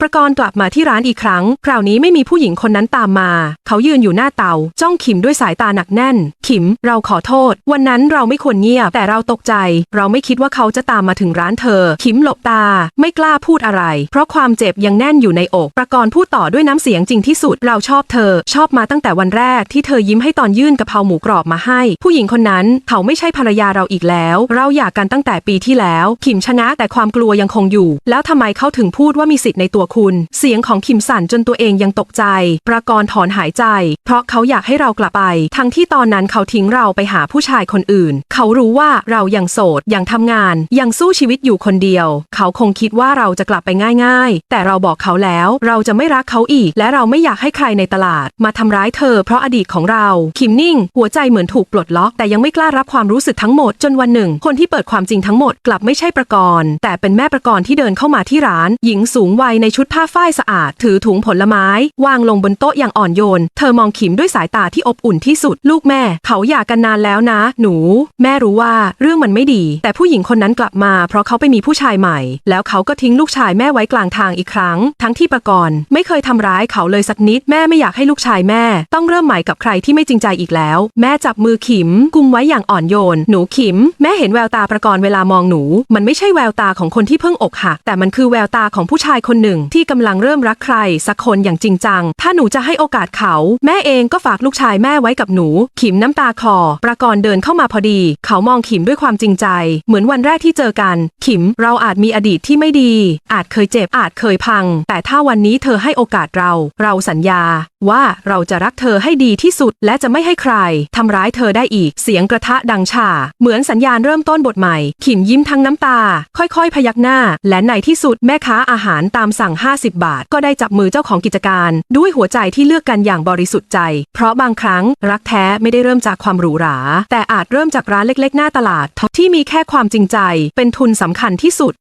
ประกรณ์กลับมาที่ร้านอีกครั้ง คราวนี้ไม่มีผู้หญิงคนนั้นตามมา เขายืนอยู่หน้าเตา จ้องขิมด้วยสายตาหนักแน่น ขิม เราขอโทษ วันนั้นเราไม่ควรเงียบ แต่เราตกใจ เราไม่คิดว่าเขาจะตามมาถึงร้านเธอ ขิมหลบตา ไม่กล้าพูดอะไร เพราะความเจ็บยังแน่นอยู่ในอก ประกรณ์พูดต่อด้วยน้ำเสียงจริงที่สุด เราชอบเธอ ชอบมาตั้งแต่วันแรกที่เธอยิ้มให้ตอนยื่นกะเพราหมูกรอบมาให้ ผู้หญิงคนนั้นเขาไม่ใช่ภรรยาเราอีกแล้ว เราหยากันตั้งแต่ปีที่แล้ว ขิมชนะแต่ความกลัวยังคงอยู่ แล้วทำไมเขาถึงพูดว่ามีสิทธิ์ในตัวคุณ เสียงของขิมสั่นจนตัวเองยังตกใจ ประกรณ์ถอนหายใจ เพราะเขาอยากให้เรากลับไป ทั้งที่ตอนนั้นเขาทิ้งเราไปหาผู้ชายคนอื่น เขารู้ว่าเรายังโสดยังทำงาน ยังสู้ชีวิตอยู่คนเดียว เขาคงคิดว่าเราจะกลับไปง่าย ๆ แต่เราบอกเขาแล้วเราจะไม่รักเขาอีก และเราไม่อยากให้ใครในตลาด มาทำร้ายเธอเพราะอดีตของเราขิมนิ่ง หัวใจเหมือนถูกปลดล็อกแต่ยังไม่กล้ารับความรู้สึกทั้งหมดจนวันหนึ่ง คนที่เปิดความจริงทั้งหมดกลับไม่ใช่ประกรณ์ แต่เป็นแม่ประกรณ์ที่เดินเข้ามาที่ร้าน หญิงสูงวัยในชุดผ้าฝ้ายสะอาด ถือถุงผลไม้ วางลงบนโต๊ะอย่างอ่อนโยน เธอมองขิมด้วยสายตาที่อบอุ่นที่สุดลูกแม่เขาหย่ากันนานแล้วนะ หนู แม่รู้ว่าเรื่องมันไม่ดี แต่ผู้หญิงคนนั้นกลับมา เพราะเขาไปมีผู้ชายใหม่ แล้วเขาก็ทิ้งลูกชายแม่ไว้กลางทางอีกครั้ง ทั้งที่ประกรณ์ไม่เคยทำร้ายเขาเลยสักนิด แม่ไม่อยากให้ลูกชายแม่ ต้องเริ่มใหม่กับใครที่ไม่จริงใจอีกแล้ว แม่จับมือขิม กุมไว้อย่างอ่อนโยน หนูขิม แม่เห็นแววตาประกรณ์เวลามองหนู มันไม่ใช่แววตาของคนที่เพิ่งอกหัก แต่มันคือแววตาของผู้ชายคนหนึ่ง ที่กำลังเริ่มรักใคร สักคนอย่างจริงจัง ถ้าหนูจะให้โอกาสเขา แม่เองก็ฝากลูกชายแม่ไว้กับหนู ขิมน้ำตาคอ ประกรณ์เดินเข้ามาพอดี เขามองขิมด้วยความจริงใจ เหมือนวันแรกที่เจอกัน ขิม เราอาจมีอดีตที่ไม่ดี อาจเคยเจ็บอาจเคยพัง แต่ถ้าวันนี้เธอให้โอกาสเรา เราสัญญา ว่าเราจะรักเธอให้ดีที่สุด และจะไม่ให้ใครทำร้ายเธอได้อีก เสียงกระทะดังฉ่าเหมือนสัญญาณเริ่มต้นบทใหม่ ขิมยิ้มทั้งน้ำตา ค่อยๆ พยักหน้า และในที่สุดแม่ค้าอาหารตามสั่ง 50 บาท ก็ได้จับมือเจ้าของกิจการ ด้วยหัวใจที่เลือกกันอย่างบริสุทธิ์ใจ เพราะบางครั้งรักแท้ไม่ได้เริ่มจากความหรูหรา แต่อาจเริ่มจากร้านเล็กๆ หน้าตลาดที่มีแค่ความจริงใจ เป็นทุนสำคัญที่สุด